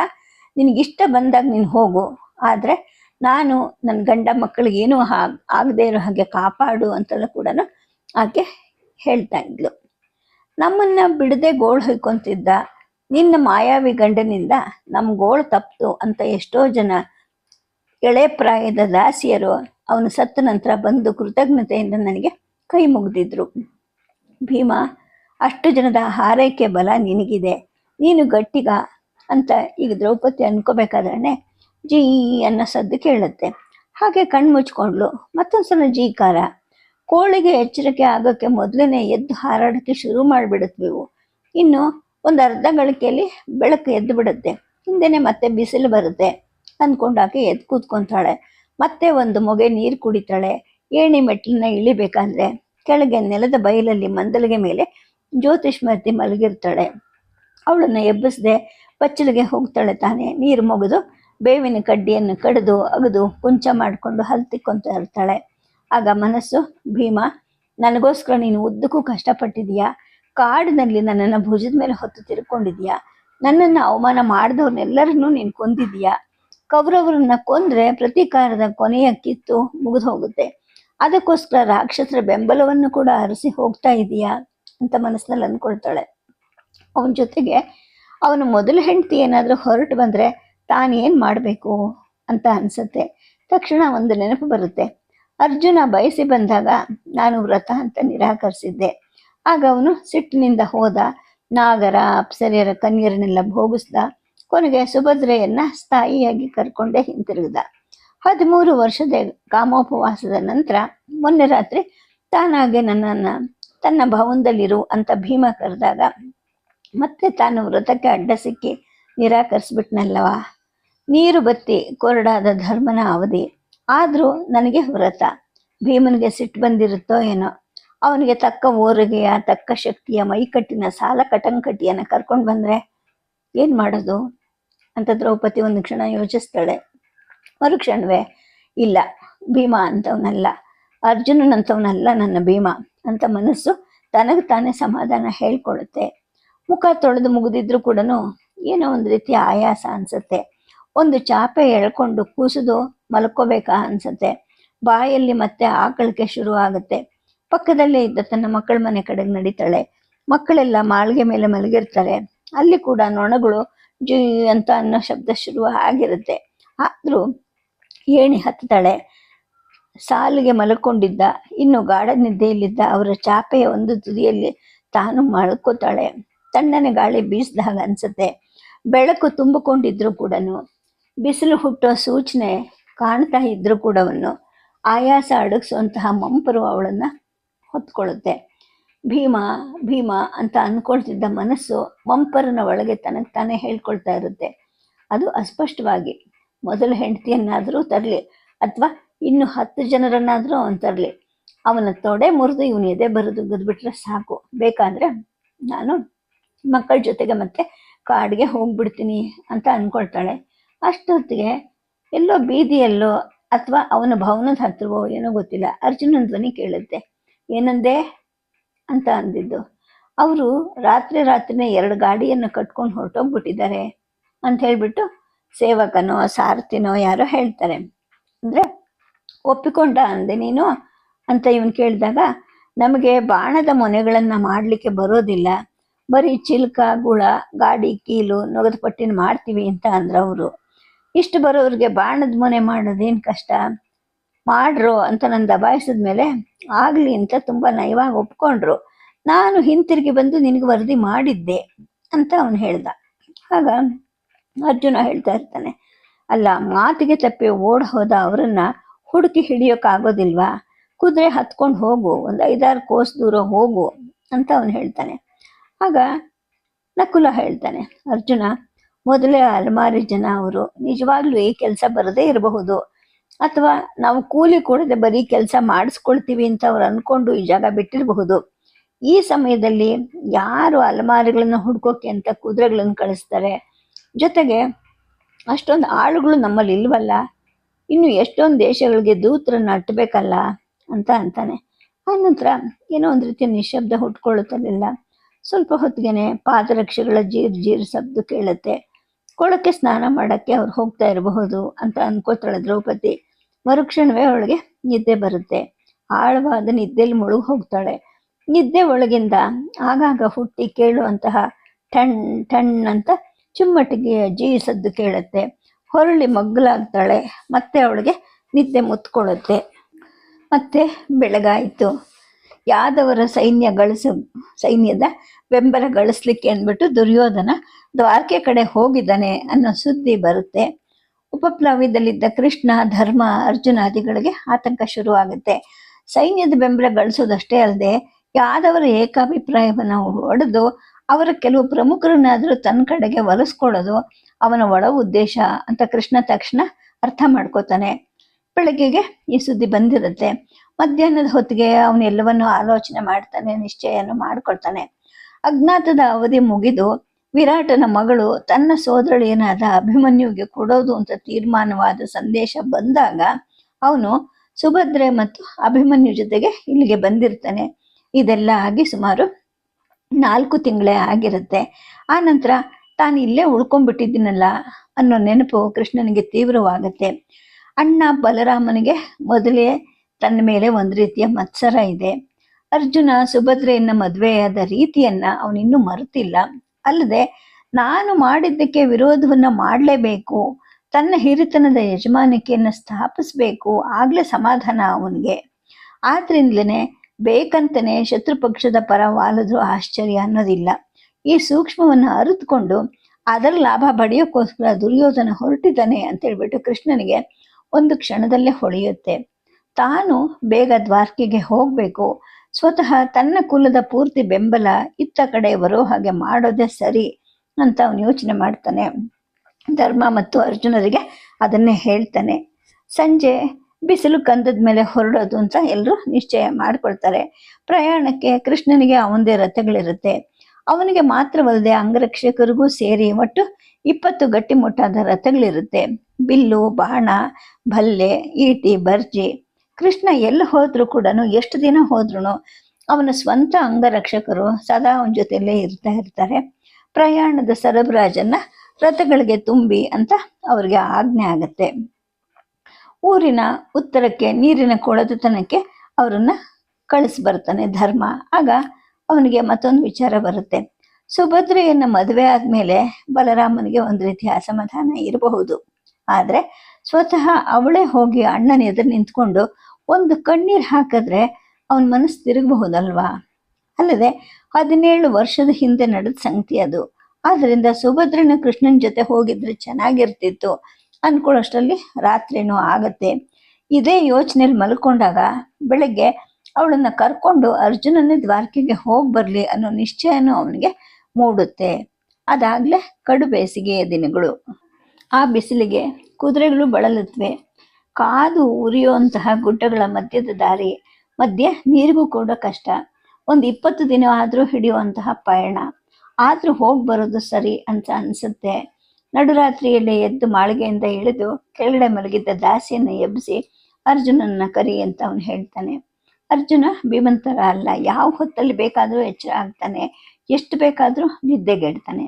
ನಿನಗಿಷ್ಟ ಬಂದಾಗ ನೀನು ಹೋಗು. ಆದರೆ ನಾನು ನನ್ನ ಗಂಡ ಮಕ್ಕಳಿಗೆ ಏನೂ ಆಗ್ ಆಗದೆ ಇರೋ ಹಾಗೆ ಕಾಪಾಡು ಅಂತೆಲ್ಲ ಕೂಡ ಆಕೆ ಹೇಳ್ತಾ ಇದ್ಲು. ನಮ್ಮನ್ನ ಬಿಡದೆ ಗೋಳು ಹೊಯ್ಕೊಂತಿದ್ದ ನಿನ್ನ ಮಾಯಾವಿ ಗಂಡನಿಂದ ನಮ್ ಗೋಳು ತಪ್ತು ಅಂತ ಎಷ್ಟೋ ಜನ ಎಳೆ ಪ್ರಾಯದ ದಾಸಿಯರು ಅವನು ಸತ್ತ ನಂತರ ಬಂದು ಕೃತಜ್ಞತೆಯಿಂದ ನನಗೆ ಕೈ ಮುಗಿದಿದ್ರು. ಭೀಮ, ಅಷ್ಟು ಜನದ ಹಾರೈಕೆ ಬಲ ನಿನಗಿದೆ. ನೀನು ಗಟ್ಟಿಗ ಅಂತ ಈಗ ದ್ರೌಪದಿ ಅನ್ಕೋಬೇಕಾದ್ರೆ ಜೀ ಅನ್ನೋ ಸದ್ದು ಕೇಳುತ್ತೆ. ಹಾಗೆ ಕಣ್ಣು ಮುಚ್ಕೊಂಡ್ಲು ಮತ್ತೊಂದ್ಸಲ ಜೀಕಾರ. ಕೋಳಿಗೆ ಎಚ್ಚರಿಕೆ ಆಗೋಕ್ಕೆ ಮೊದಲನೇ ಎದ್ದು ಹಾರಾಡೋಕ್ಕೆ ಶುರು ಮಾಡಿಬಿಡುತ್ತೀವು ಇನ್ನು ಒಂದು ಅರ್ಧ ಗಳಿಕೆಯಲ್ಲಿ ಬೆಳಕು ಎದ್ದು ಬಿಡುತ್ತೆ. ಹಿಂದೆನೆ ಮತ್ತೆ ಬಿಸಿಲು ಬರುತ್ತೆ ಅಂದ್ಕೊಂಡು ಆಕೆ ಎದ್ದು ಕೂತ್ಕೊಂತಾಳೆ. ಮತ್ತೆ ಒಂದು ಮೊಗೆ ನೀರು ಕುಡಿತಾಳೆ. ಏಣಿ ಮೆಟ್ಲನ್ನ ಇಳಿಬೇಕಂದ್ರೆ ಕೆಳಗೆ ನೆಲದ ಬಯಲಲ್ಲಿ ಮಂದಲಿಗೆ ಮೇಲೆ ಜ್ಯೋತಿಷ್ಮರ್ತಿ ಮಲಗಿರ್ತಾಳೆ. ಅವಳನ್ನು ಎಬ್ಬಿಸದೆ ಬಚ್ಚಲಿಗೆ ಹೋಗ್ತಾಳೆ ತಾನೆ. ನೀರು ಮುಗಿದು ಬೇವಿನ ಕಡ್ಡಿಯನ್ನು ಕಡಿದು ಅಗದು ಕುಂಚ ಮಾಡಿಕೊಂಡು ಹಲ್ತಿಕ್ಕೊಂತ ಇರ್ತಾಳೆ. ಆಗ ಮನಸ್ಸು, ಭೀಮ, ನನಗೋಸ್ಕರ ನೀನು ಉದ್ದಕ್ಕೂ ಕಷ್ಟಪಟ್ಟಿದೀಯಾ ಕಾಡಿನಲ್ಲಿ ನನ್ನನ್ನು ಭುಜದ ಮೇಲೆ ಹೊತ್ತು ತಿರ್ಕೊಂಡಿದ್ಯಾ ನನ್ನನ್ನು ಅವಮಾನ ಮಾಡಿದವ್ರನ್ನೆಲ್ಲರನ್ನೂ ನೀನು ಕೊಂದಿದೀಯಾ ಕೌರವರನ್ನ ಕೊಂದ್ರೆ ಪ್ರತೀಕಾರದ ಕೊನೆಯ ಕಿತ್ತು ಮುಗಿದು ಹೋಗುತ್ತೆ. ಅದಕ್ಕೋಸ್ಕರ ರಾಕ್ಷಸರ ಬೆಂಬಲವನ್ನು ಕೂಡ ಅರಸಿ ಹೋಗ್ತಾ ಇದೀಯಾ? ಅಂತ ಮನಸ್ಸಿನಲ್ಲಿ ಅಂದ್ಕೊಳ್ತಾಳೆ. ಅವನ ಜೊತೆಗೆ ಅವನು ಮೊದಲ ಹೆಂಡತಿ ಏನಾದರೂ ಹೊರಟು ಬಂದರೆ ತಾನೇನು ಮಾಡಬೇಕು ಅಂತ ಅನಿಸುತ್ತೆ. ತಕ್ಷಣ ಒಂದು ನೆನಪು ಬರುತ್ತೆ. ಅರ್ಜುನ ಬಯಸಿ ಬಂದಾಗ ನಾನು ವ್ರತ ಅಂತ ನಿರಾಕರಿಸಿದ್ದೆ. ಆಗ ಅವನು ಸಿಟ್ಟಿನಿಂದ ಹೋದ. ನಾಗರ, ಅಪ್ಸರೆಯರ ಕನ್ಯರನ್ನೆಲ್ಲ ಭೋಗಿಸ್ದ. ಕೊನೆಗೆ ಸುಭದ್ರೆಯನ್ನ ಸ್ಥಾಯಿಯಾಗಿ ಕರ್ಕೊಂಡೇ ಹಿಂತಿರುಗಿದ. ಹದಿಮೂರು ವರ್ಷದ ಕಾಮೋಪವಾಸದ ನಂತರ ಮೊನ್ನೆ ರಾತ್ರಿ ತಾನಾಗೆ ನನ್ನನ್ನ, ತನ್ನ ಭವನದಲ್ಲಿರು ಅಂತ ಭೀಮ ಕರೆದಾಗ, ಮತ್ತೆ ತಾನು ವ್ರತಕ್ಕೆ ಅಡ್ಡ ಸಿಕ್ಕಿ ನಿರಾಕರಿಸ್ಬಿಟ್ನಲ್ಲವಾ? ನೀರು ಬತ್ತಿ ಕೊರಡಾದ ಧರ್ಮನ ಅವಧಿ. ಆದ್ರೂ ನನಗೆ ವ್ರತ. ಭೀಮನಿಗೆ ಸಿಟ್ಟು ಬಂದಿರುತ್ತೋ ಏನೋ. ಅವನಿಗೆ ತಕ್ಕ ಓರಿಗೆಯ, ತಕ್ಕ ಶಕ್ತಿಯ, ಮೈಕಟ್ಟಿನ, ಸಾಲ ಕಟಂಕಟಿಯನ್ನು ಕರ್ಕೊಂಡು ಬಂದರೆ ಏನು ಮಾಡೋದು? ಅಂತ ದ್ರೌಪದಿ ಒಂದು ಕ್ಷಣ ಯೋಚಿಸ್ತಾಳೆ. ಮರುಕ್ಷಣವೇ, ಇಲ್ಲ, ಭೀಮ ಅಂತವನಲ್ಲ. ಅರ್ಜುನನಂತವನಲ್ಲ ನನ್ನ ಭೀಮ ಅಂತ ಮನಸ್ಸು ತನಗೆ ತಾನೇ ಸಮಾಧಾನ ಹೇಳ್ಕೊಳುತ್ತೆ ಮುಖ ತೊಳೆದು ಮುಗಿದಿದ್ರು ಕೂಡ ಏನೋ ಒಂದು ರೀತಿಯ ಆಯಾಸ ಅನಿಸುತ್ತೆ. ಒಂದು ಚಾಪೆ ಎಳ್ಕೊಂಡು ಕೂಸುದು ಮಲ್ಕೋಬೇಕಾ ಅನ್ಸುತ್ತೆ. ಬಾಯಲ್ಲಿ ಮತ್ತೆ ಆಕಳಿಕೆ ಶುರು ಆಗುತ್ತೆ ಪಕ್ಕದಲ್ಲೇ ಇದ್ದ ತನ್ನ ಮಕ್ಕಳ ಮನೆ ಕಡೆಗೆ ನಡೀತಾಳೆ. ಮಕ್ಕಳೆಲ್ಲ ಮಾಳಿಗೆ ಮೇಲೆ ಮಲಗಿರ್ತಾರೆ. ಅಲ್ಲಿ ಕೂಡ ನೊಣಗಳು ಜೀ ಅಂತ ಅನ್ನೋ ಶಬ್ದ ಶುರು ಆಗಿರುತ್ತೆ. ಆದ್ರೂ ಏಣಿ ಹತ್ತಾಳೆ ಸಾಲಿಗೆ ಮಲ್ಕೊಂಡಿದ್ದ, ಇನ್ನು ಗಾಢ ನಿದ್ದೆಯಲ್ಲಿದ್ದ ಅವರ ಚಾಪೆಯ ಒಂದು ತುದಿಯಲ್ಲಿ ತಾನು ಮಲ್ಕೋತಾಳೆ. ತಣ್ಣನೆ ಗಾಳಿ ಬೀಸಿದಾಗ ಅನ್ಸುತ್ತೆ. ಬೆಳಕು ತುಂಬಿಕೊಂಡಿದ್ರು ಕೂಡ ಬಿಸಿಲು ಹುಟ್ಟೋ ಸೂಚನೆ ಕಾಣ್ತಾ ಇದ್ರು ಕೂಡವನ್ನು ಆಯಾಸ ಅಡಗಿಸುವಂತಹ ಮಂಪರು ಅವಳನ್ನ ಹೊತ್ಕೊಳ್ಳುತ್ತೆ. ಭೀಮ ಭೀಮ ಅಂತ ಅಂದ್ಕೊಳ್ತಿದ್ದ ಮನಸ್ಸು ಮಂಪರನ ಒಳಗೆ ತನಗೆ ತಾನೇ ಹೇಳ್ಕೊಳ್ತಾ ಇರುತ್ತೆ. ಅದು ಅಸ್ಪಷ್ಟವಾಗಿ, ಮೊದಲ ಹೆಂಡತಿಯನ್ನಾದರೂ ತರಲಿ ಅಥವಾ ಇನ್ನು ಹತ್ತು ಜನರನ್ನಾದರೂ ಅವನು ತರಲಿ. ಅವನ ತೊಡೆ ಮುರಿದು ಇವನು ಎದೆ ಬರೆದು ಗದ್ಬಿಟ್ರೆ ಸಾಕು. ಬೇಕಾದ್ರೆ ನಾನು ಮಕ್ಕಳ ಜೊತೆಗೆ ಮತ್ತೆ ಕಾಡಿಗೆ ಹೋಗ್ಬಿಡ್ತೀನಿ ಅಂತ ಅಂದ್ಕೊಳ್ತಾಳೆ ಅಷ್ಟೊತ್ತಿಗೆ ಎಲ್ಲೋ ಬೀದಿಯಲ್ಲೋ ಅಥವಾ ಅವನ ಭವನದ ಹತ್ರವೋ ಏನೋ ಗೊತ್ತಿಲ್ಲ. ಅರ್ಜುನನ ಧ್ವನಿ ಕೇಳುತ್ತೆ. ಏನಂದೆ? ಅಂತ ಅಂದಿದ್ದು. ಅವರು ರಾತ್ರಿ ರಾತ್ರಿನೇ ಎರಡು ಗಾಡಿಯನ್ನು ಕಟ್ಕೊಂಡು ಹೊರಟೋಗ್ಬಿಟ್ಟಿದ್ದಾರೆ ಅಂತ ಹೇಳ್ಬಿಟ್ಟು ಸೇವಕನೋ, ಸಾರಥಿನೋ ಯಾರೋ ಹೇಳ್ತಾರೆ. ಅಂದ್ರೆ, ಒಪ್ಪಿಕೊಂಡ ಅಂದೆ ನೀನು? ಅಂತ ಇವನು ಕೇಳಿದಾಗ, ನಮಗೆ ಬಾಣದ ಮೊನೆಗಳನ್ನು ಮಾಡ್ಲಿಕ್ಕೆ ಬರೋದಿಲ್ಲ. ಬರೀ ಚಿಲ್ಕ, ಗುಳ, ಗಾಡಿ, ಕೀಲು, ನೊಗದ ಪಟ್ಟಿನ ಮಾಡ್ತೀವಿ ಅಂತ ಅಂದ್ರ ಅವರು ಇಷ್ಟು ಬರೋರಿಗೆ ಬಾಣದ ಮೊನೆ ಮಾಡೋದೇನು ಕಷ್ಟ? ಮಾಡ್ರು ಅಂತ ನಾನು ದಬಾಯಿಸಿದ ಮೇಲೆ ಆಗಲಿ ಅಂತ ತುಂಬ ನಯವಾಗಿ ಒಪ್ಕೊಂಡ್ರು. ನಾನು ಹಿಂತಿರುಗಿ ಬಂದು ನಿನಗೆ ವರದಿ ಮಾಡಿದ್ದೆ ಅಂತ ಅವನು ಹೇಳ್ದ. ಆಗ ಅರ್ಜುನ ಹೇಳ್ತಾ ಇರ್ತಾನೆ, ಅಲ್ಲ, ಮಾತಿಗೆ ತಪ್ಪಿ ಓಡ್ ಹೋದ ಅವರನ್ನ ಹುಡುಕಿ ಹಿಡಿಯೋಕ್ಕಾಗೋದಿಲ್ವಾ ಕುದುರೆ ಹತ್ಕೊಂಡು ಹೋಗು, ಒಂದು ಐದಾರು ಕೋಸ್ ದೂರ ಹೋಗು, ಅಂತ ಅವನು ಹೇಳ್ತಾನೆ. ಆಗ ನಕುಲ ಹೇಳ್ತಾನೆ, ಅರ್ಜುನ ಮೊದಲೇ ಹಲವಾರು ಜನ ಅವರು ನಿಜವಾಗ್ಲೂ ಈ ಕೆಲಸ ಬರದೇ ಇರಬಹುದು. ಅಥವಾ ನಾವು ಕೂಲಿ ಕೊಡದೆ ಬರೀ ಕೆಲಸ ಮಾಡಿಸ್ಕೊಳ್ತೀವಿ ಅಂತ ಅವ್ರು ಅನ್ಕೊಂಡು ಈ ಜಾಗ ಬಿಟ್ಟಿರಬಹುದು. ಈ ಸಮಯದಲ್ಲಿ ಯಾರು ಅಲಮಾರಿಗಳನ್ನ ಹುಡ್ಕೋಕೆ ಅಂತ ಕುದುರೆಗಳನ್ನು ಕಳಿಸ್ತಾರೆ? ಜೊತೆಗೆ ಅಷ್ಟೊಂದು ಆಳುಗಳು ನಮ್ಮಲ್ಲಿ ಇಲ್ವಲ್ಲ? ಇನ್ನು ಎಷ್ಟೊಂದು ದೇಶಗಳಿಗೆ ದೂತರನ್ನ ಅಟ್ಟಬೇಕಲ್ಲ ಅಂತ ಅಂತಾನೆ. ಆನಂತರ ಏನೋ ಒಂದು ರೀತಿಯ ನಿಶಬ್ದ ಹುಟ್ಕೊಳ್ಳುತ್ತಲಿಲ್ಲ. ಸ್ವಲ್ಪ ಹೊತ್ತಿಗೆನೆ ಪಾದರಕ್ಷೆಗಳ ಜೀರ್ ಜೀರ್ ಶಬ್ದ ಕೇಳುತ್ತೆ. ಕೊಳಕ್ಕೆ ಸ್ನಾನ ಮಾಡಕ್ಕೆ ಅವ್ರು ಹೋಗ್ತಾ ಇರಬಹುದು ಅಂತ ಅನ್ಕೋತಾಳೆ ದ್ರೌಪದಿ. ಮರುಕ್ಷಣವೇ ಅವಳಿಗೆ ನಿದ್ದೆ ಬರುತ್ತೆ. ಆಳವಾದ ನಿದ್ದೆಲಿ ಮುಳುಗಿ ಹೋಗ್ತಾಳೆ. ನಿದ್ದೆ ಒಳಗಿಂದ ಆಗಾಗ ಹುಟ್ಟಿ ಕೇಳುವಂತಹ ಟಣ್ ಟಣ್ ಅಂತ ಚುಮ್ಮಟಿಗೆ ಜೀ ಸದ್ದು ಕೇಳುತ್ತೆ. ಹೊರಳಿ ಮಗ್ಗಲಾಗ್ತಾಳೆ ಮತ್ತೆ ಅವಳಿಗೆ ನಿದ್ದೆ ಮುತ್ಕೊಳ್ಳುತ್ತೆ. ಮತ್ತೆ ಬೆಳಗಾಯಿತು. ಯಾದವರ ಸೈನ್ಯ ಗಳಿಸ, ಸೈನ್ಯದ ಬೆಂಬಲ ಗಳಿಸ್ಲಿಕ್ಕೆ ಅಂದ್ಬಿಟ್ಟು ದುರ್ಯೋಧನ ದ್ವಾರಕೆ ಕಡೆ ಹೋಗಿದ್ದಾನೆ ಅನ್ನೋ ಸುದ್ದಿ ಬರುತ್ತೆ. ಉಪಪ್ಲವ್ಯದಲ್ಲಿದ್ದ ಕೃಷ್ಣ, ಧರ್ಮ ಅರ್ಜುನಾದಿಗಳಿಗೆ ಆತಂಕ ಶುರುವಾಗುತ್ತೆ. ಸೈನ್ಯದ ಬೆಂಬಲ ಗಳಿಸೋದಷ್ಟೇ ಅಲ್ಲದೆ ಯಾದವರ ಏಕಾಭಿಪ್ರಾಯವನ್ನು ಒಡೆದು ಅವರ ಕೆಲವು ಪ್ರಮುಖರನ್ನಾದರೂ ತನ್ನ ಕಡೆಗೆ ಒಲಿಸ್ಕೊಳ್ಳೋದು ಅವನ ಒಳ ಉದ್ದೇಶ ಅಂತ ಕೃಷ್ಣ ತಕ್ಷಣ ಅರ್ಥ ಮಾಡ್ಕೋತಾನೆ. ಬೆಳಗ್ಗೆಗೆ ಈ ಸುದ್ದಿ ಬಂದಿರುತ್ತೆ. ಮಧ್ಯಾಹ್ನದ ಹೊತ್ತಿಗೆ ಅವನು ಎಲ್ಲವನ್ನು ಆಲೋಚನೆ ಮಾಡ್ತಾನೆ ನಿಶ್ಚಯವನ್ನು ಮಾಡ್ಕೊಳ್ತಾನೆ. ಅಜ್ಞಾತದ ಅವಧಿ ಮುಗಿದು ವಿರಾಟನ ಮಗಳು ತನ್ನ ಸೋದರಳಿಯನಾದ ಅಭಿಮನ್ಯುವಿಗೆ ಕೊಡೋದು ಅಂತ ತೀರ್ಮಾನವಾದ ಸಂದೇಶ ಬಂದಾಗ ಅವನು ಸುಭದ್ರೆ ಮತ್ತು ಅಭಿಮನ್ಯು ಜೊತೆಗೆ ಇಲ್ಲಿಗೆ ಬಂದಿರ್ತಾನೆ. ಇದೆಲ್ಲ ಆಗಿ ಸುಮಾರು ನಾಲ್ಕು ತಿಂಗಳೇ ಆಗಿರುತ್ತೆ. ಆ ನಂತರ ತಾನು ಇಲ್ಲೇ ಉಳ್ಕೊಂಡ್ಬಿಟ್ಟಿದ್ದೀನಲ್ಲ ಅನ್ನೋ ನೆನಪು ಕೃಷ್ಣನಿಗೆ ತೀವ್ರವಾಗುತ್ತೆ. ಅಣ್ಣ ಬಲರಾಮನಿಗೆ ಮೊದಲೇ ತನ್ನ ಮೇಲೆ ಒಂದು ರೀತಿಯ ಮತ್ಸರ ಇದೆ. ಅರ್ಜುನ ಸುಭದ್ರೆಯನ್ನ ಮದುವೆಯಾದ ರೀತಿಯನ್ನ ಅವನಿನ್ನೂ ಮರೆತಿಲ್ಲ. ಅಲ್ಲದೆ ನಾನು ಮಾಡಿದ್ದಕ್ಕೆ ವಿರೋಧವನ್ನ ಮಾಡಲೇಬೇಕು. ತನ್ನ ಹಿರಿತನದ ಯಜಮಾನಿಕೆಯನ್ನ ಸ್ಥಾಪಿಸ್ಬೇಕು. ಆಗ್ಲೇ ಸಮಾಧಾನ ಅವನಿಗೆ. ಆದ್ರಿಂದಲೇ ಬೇಕಂತನೇ ಶತ್ರು ಪಕ್ಷದ ಪರ ವಾಲದ್ರು ಆಶ್ಚರ್ಯ ಅನ್ನೋದಿಲ್ಲ. ಈ ಸೂಕ್ಷ್ಮವನ್ನು ಅರಿತುಕೊಂಡು ಅದರ ಲಾಭ ಪಡೆಯೋಕ್ಕೋಸ್ಕರ ದುರ್ಯೋಧನ ಹೊರಟಿದ್ದಾನೆ ಅಂತ ಹೇಳ್ಬಿಟ್ಟು ಕೃಷ್ಣನಿಗೆ ಒಂದು ಕ್ಷಣದಲ್ಲೇ ಹೊಳೆಯುತ್ತೆ. ತಾನು ಬೇಗ ದ್ವಾರಕೆಗೆ ಹೋಗಬೇಕು. ಸ್ವತಃ ತನ್ನ ಕುಲದ ಪೂರ್ತಿ ಬೆಂಬಲ ಇತ್ತ ಕಡೆ ಬರೋ ಹಾಗೆ ಮಾಡೋದೇ ಸರಿ ಅಂತ ಅವನು ಯೋಚನೆ ಮಾಡ್ತಾನೆ. ಧರ್ಮ ಮತ್ತು ಅರ್ಜುನರಿಗೆ ಅದನ್ನೇ ಹೇಳ್ತಾನೆ. ಸಂಜೆ ಬಿಸಿಲು ಕಂದದ ಮೇಲೆ ಹೊರಡೋದು ಅಂತ ಎಲ್ಲರೂ ನಿಶ್ಚಯ ಮಾಡ್ಕೊಳ್ತಾರೆ. ಪ್ರಯಾಣಕ್ಕೆ ಕೃಷ್ಣನಿಗೆ ಅವನದೇ ರಥಗಳಿರುತ್ತೆ. ಅವನಿಗೆ ಮಾತ್ರವಲ್ಲದೆ ಅಂಗರಕ್ಷಕರಿಗೂ ಸೇರಿ ಒಟ್ಟು ಇಪ್ಪತ್ತು ಗಟ್ಟಿಮುಟ್ಟಾದ ರಥಗಳಿರುತ್ತೆ. ಬಿಲ್ಲು, ಬಾಣ, ಭಲ್ಲೆ, ಈಟಿ, ಬರ್ಜಿ. ಕೃಷ್ಣ ಎಲ್ಲಿ ಹೋದ್ರು ಕೂಡ ಎಷ್ಟು ದಿನ ಹೋದ್ರು ಅವನ ಸ್ವಂತ ಅಂಗರಕ್ಷಕರು ಸದಾ ಅವನ ಜೊತೆಯಲ್ಲೇ ಇರ್ತಾ ಇರ್ತಾರೆ. ಪ್ರಯಾಣದ ಸರಬರಾಜನ್ನ ರಥಗಳಿಗೆ ತುಂಬಿ ಅಂತ ಅವ್ರಿಗೆ ಆಜ್ಞೆ ಆಗತ್ತೆ. ಊರಿನ ಉತ್ತರಕ್ಕೆ, ನೀರಿನ ಕೊಳದುತನಕ್ಕೆ ಅವರನ್ನ ಕಳಿಸ್ಬರ್ತಾನೆ ಧರ್ಮ. ಆಗ ಅವನಿಗೆ ಮತ್ತೊಂದು ವಿಚಾರ ಬರುತ್ತೆ. ಸುಭದ್ರೆಯನ್ನ ಮದುವೆ ಆದ್ಮೇಲೆ ಬಲರಾಮನಿಗೆ ಒಂದು ರೀತಿಯ ಅಸಮಾಧಾನ ಇರಬಹುದು. ಆದ್ರೆ ಸ್ವತಃ ಅವಳೇ ಹೋಗಿ ಅಣ್ಣನ ಎದುರು ನಿಂತ್ಕೊಂಡು ಒಂದು ಕಣ್ಣೀರು ಹಾಕಿದ್ರೆ ಅವನ ಮನಸ್ಸು ತಿರುಗಬಹುದಲ್ವಾ? ಅಲ್ಲದೆ ಹದಿನೇಳು ವರ್ಷದ ಹಿಂದೆ ನಡೆದ ಸಂಗತಿ ಅದು. ಆದ್ದರಿಂದ ಸುಭದ್ರನ ಕೃಷ್ಣನ ಜೊತೆ ಹೋಗಿದ್ರೆ ಚೆನ್ನಾಗಿರ್ತಿತ್ತು. ಅಂದ್ಕೊಳ್ಳೋಷ್ಟರಲ್ಲಿ ರಾತ್ರಿನೂ ಆಗತ್ತೆ. ಇದೇ ಯೋಚನೆಯಲ್ಲಿ ಮಲ್ಕೊಂಡಾಗ ಬೆಳಗ್ಗೆ ಅವಳನ್ನು ಕರ್ಕೊಂಡು ಅರ್ಜುನನೇ ದ್ವಾರಕೆಗೆ ಹೋಗಿ ಬರಲಿ ಅನ್ನೋ ನಿಶ್ಚಯನೂ ಅವನಿಗೆ ಮೂಡುತ್ತೆ. ಅದಾಗಲೇ ಕಡು ಬೇಸಿಗೆಯ ದಿನಗಳು. ಆ ಬಿಸಿಲಿಗೆ ಕುದುರೆಗಳು ಬಳಲುತ್ತವೆ ಕಾದು ಉರಿಯುವಂತಹ ಗುಡ್ಡಗಳ ಮಧ್ಯದ ದಾರಿ, ಮಧ್ಯೆ ನೀರಿಗೂ ಕೂಡ ಕಷ್ಟ. ಒಂದು ಇಪ್ಪತ್ತು ದಿನ ಆದರೂ ಹಿಡಿಯುವಂತಹ ಪಯಣ. ಆದ್ರೂ ಹೋಗಿ ಬರೋದು ಸರಿ ಅಂತ ಅನ್ಸುತ್ತೆ. ನಡುರಾತ್ರಿಯಲ್ಲಿ ಎದ್ದು ಮಾಳಿಗೆಯಿಂದ ಇಳಿದು ಕೆಳಗಡೆ ಮಲಗಿದ್ದ ದಾಸಿಯನ್ನು ಎಬ್ಬಿಸಿ, ಅರ್ಜುನನ್ನ ಕರಿ ಅಂತ ಅವನು ಹೇಳ್ತಾನೆ. ಅರ್ಜುನ ಭೀಮಂತರ ಅಲ್ಲ, ಯಾವ ಹೊತ್ತಲ್ಲಿ ಬೇಕಾದರೂ ಎಚ್ಚರ ಆಗ್ತಾನೆ. ಎಷ್ಟು ಬೇಕಾದರೂ ನಿದ್ದೆಗೆಡ್ತಾನೆ.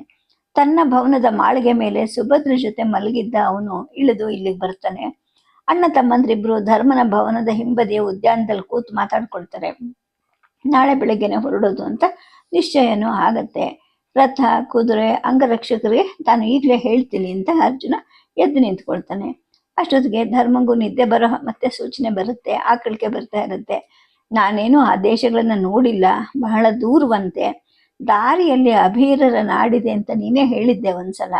ತನ್ನ ಭವನದ ಮಾಳಿಗೆ ಮೇಲೆ ಸುಭದ್ರ ಜೊತೆ ಮಲಗಿದ್ದ ಅವನು ಇಳಿದು ಇಲ್ಲಿಗೆ ಬರ್ತಾನೆ. ಅಣ್ಣ ತಮ್ಮಂದ್ರಿಬ್ರು ಧರ್ಮನ ಭವನದ ಹಿಂಬದಿಯ ಉದ್ಯಾನದಲ್ಲಿ ಕೂತು ಮಾತಾಡ್ಕೊಳ್ತಾರೆ. ನಾಳೆ ಬೆಳಗ್ಗೆನೆ ಹೊರಡೋದು ಅಂತ ನಿಶ್ಚಯನೂ ಆಗತ್ತೆ. ರಥ, ಕುದುರೆ, ಅಂಗರಕ್ಷಕರಿಗೆ ತಾನು ಈಗಲೇ ಹೇಳ್ತೀನಿ ಅಂತ ಅರ್ಜುನ ಎದ್ದು ನಿಂತ್ಕೊಳ್ತಾನೆ. ಅಷ್ಟೊತ್ತಿಗೆ ಧರ್ಮಗೂ ನಿದ್ದೆ ಬರೋ ಮತ್ತೆ ಸೂಚನೆ ಬರುತ್ತೆ, ಆಕಳಿಕೆ ಬರ್ತಾ ಇರುತ್ತೆ. ನಾನೇನು ಆ ದೇಶಗಳನ್ನ ನೋಡಿಲ್ಲ, ಬಹಳ ದೂರವಂತೆ. ದಾರಿಯಲ್ಲಿ ಅಭೀರರ ನಾಡಿದೆ ಅಂತ ನೀನೇ ಹೇಳಿದ್ದೆ ಒಂದ್ಸಲ.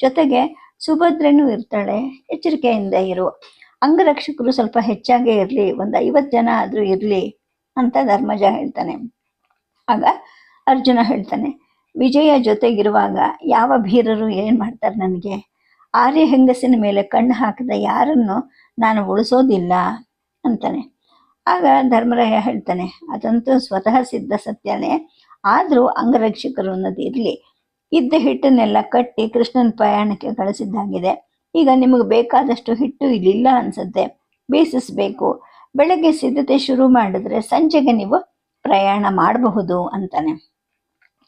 ಜೊತೆಗೆ ಸುಭದ್ರೆನೂ ಇರ್ತಾಳೆ, ಎಚ್ಚರಿಕೆಯಿಂದ ಇರು. ಅಂಗರಕ್ಷಕರು ಸ್ವಲ್ಪ ಹೆಚ್ಚಾಗೇ ಇರಲಿ, ಒಂದು ಐವತ್ತು ಜನ ಆದರೂ ಇರಲಿ ಅಂತ ಧರ್ಮಜ ಹೇಳ್ತಾನೆ. ಆಗ ಅರ್ಜುನ ಹೇಳ್ತಾನೆ, ವಿಜಯ ಜೊತೆಗಿರುವಾಗ ಯಾವ ಭೀರರು ಏನು ಮಾಡ್ತಾರೆ ನನಗೆ? ಆರ್ಯ ಹೆಂಗಸಿನ ಮೇಲೆ ಕಣ್ಣು ಹಾಕಿದ ಯಾರನ್ನು ನಾನು ಉಳಿಸೋದಿಲ್ಲ ಅಂತಾನೆ. ಆಗ ಧರ್ಮರಾಯ ಹೇಳ್ತಾನೆ, ಅದಂತೂ ಸ್ವತಃ ಸಿದ್ಧ ಸತ್ಯನೇ, ಆದರೂ ಅಂಗರಕ್ಷಕರು ಅನ್ನೋದು ಇರಲಿ. ಇದ್ದ ಹಿಟ್ಟನ್ನೆಲ್ಲ ಕಟ್ಟಿ ಕೃಷ್ಣನ ಪ್ರಯಾಣಕ್ಕೆ ಕಳಿಸಿದ್ದಾಗಿದೆ. ಈಗ ನಿಮಗೆ ಬೇಕಾದಷ್ಟು ಹಿಟ್ಟು ಇಲ್ಲಿಲ್ಲ ಅನಿಸುತ್ತೆ. ಬೇಯಿಸಿಸ್ಬೇಕು. ಬೆಳಗ್ಗೆ ಸಿದ್ಧತೆ ಶುರು ಮಾಡಿದ್ರೆ ಸಂಜೆಗೆ ನೀವು ಪ್ರಯಾಣ ಮಾಡಬಹುದು ಅಂತಾನೆ.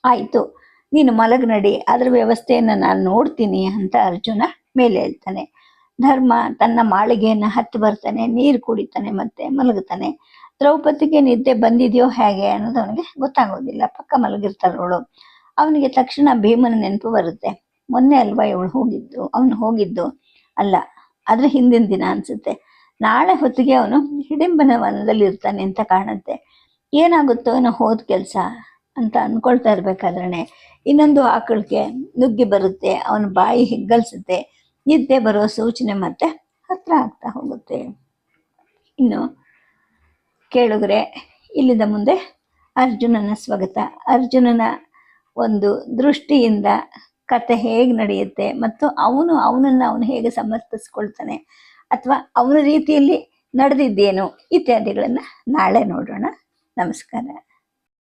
ಆಯಿತು. ನೀನು ಮಲಗ್ ನಡಿ ಅದ್ರ ವ್ಯವಸ್ಥೆಯನ್ನು ನಾನು ನೋಡ್ತೀನಿ ಅಂತ ಅರ್ಜುನ ಮೇಲೆ ಹೇಳ್ತಾನೆ. ಧರ್ಮ ತನ್ನ ಮಾಳಿಗೆಯನ್ನು ಹತ್ತಿ ಬರ್ತಾನೆ. ನೀರು ಕುಡಿತಾನೆ ಮತ್ತೆ ಮಲಗುತ್ತಾನೆ ದ್ರೌಪದಿಗೆ ನಿದ್ದೆ ಬಂದಿದೆಯೋ ಹೇಗೆ ಅನ್ನೋದು ಅವನಿಗೆ ಗೊತ್ತಾಗೋದಿಲ್ಲ. ಪಕ್ಕ ಮಲಗಿರ್ತಾರವಳು ಅವನಿಗೆ ತಕ್ಷಣ ಭೀಮನ ನೆನಪು ಬರುತ್ತೆ. ಮೊನ್ನೆ ಅಲ್ವಾ ಇವಳು ಹೋಗಿದ್ದು, ಅವನು ಹೋಗಿದ್ದು. ಅಲ್ಲ ಅದ್ರ ಹಿಂದಿನ ದಿನ ಅನ್ಸುತ್ತೆ. ನಾಳೆ ಹೊತ್ತಿಗೆ ಅವನು ಹಿಡಿಂಬನ ವನದಲ್ಲಿ ಇರ್ತಾನೆ ಅಂತ ಕಾಣುತ್ತೆ. ಏನಾಗುತ್ತೋ ಏನೋ ಹೋದ ಕೆಲಸ ಅಂತ ಅಂದ್ಕೊಳ್ತಾ ಇರ್ಬೇಕಾದ್ರೆ ಇನ್ನೊಂದು ಆಕಳಿಗೆ ನುಗ್ಗಿ ಬರುತ್ತೆ, ಅವನ ಬಾಯಿ ಹಿಗ್ಗಲ್ಸುತ್ತೆ. ನಿದ್ದೆ ಬರೋ ಸೂಚನೆ ಮತ್ತೆ ಹತ್ರ ಆಗ್ತಾ ಹೋಗುತ್ತೆ. ಇನ್ನು ಕೇಳುಗರೆ, ಇಲ್ಲಿಂದ ಮುಂದೆ ಅರ್ಜುನನ ಸ್ವಗತ. ಅರ್ಜುನನ ಒಂದು ದೃಷ್ಟಿಯಿಂದ ಕತೆ ಹೇಗೆ ನಡೆಯುತ್ತೆ ಮತ್ತು ಅವನು ಅವನನ್ನ ಅವನು ಹೇಗೆ ಸಮರ್ಥಿಸ್ಕೊಳ್ತಾನೆ ಅಥವಾ ಅವನ ರೀತಿಯಲ್ಲಿ ನಡೆದಿದ್ದೇನು ಇತ್ಯಾದಿಗಳನ್ನು ನಾಳೆ ನೋಡೋಣ. ನಮಸ್ಕಾರ.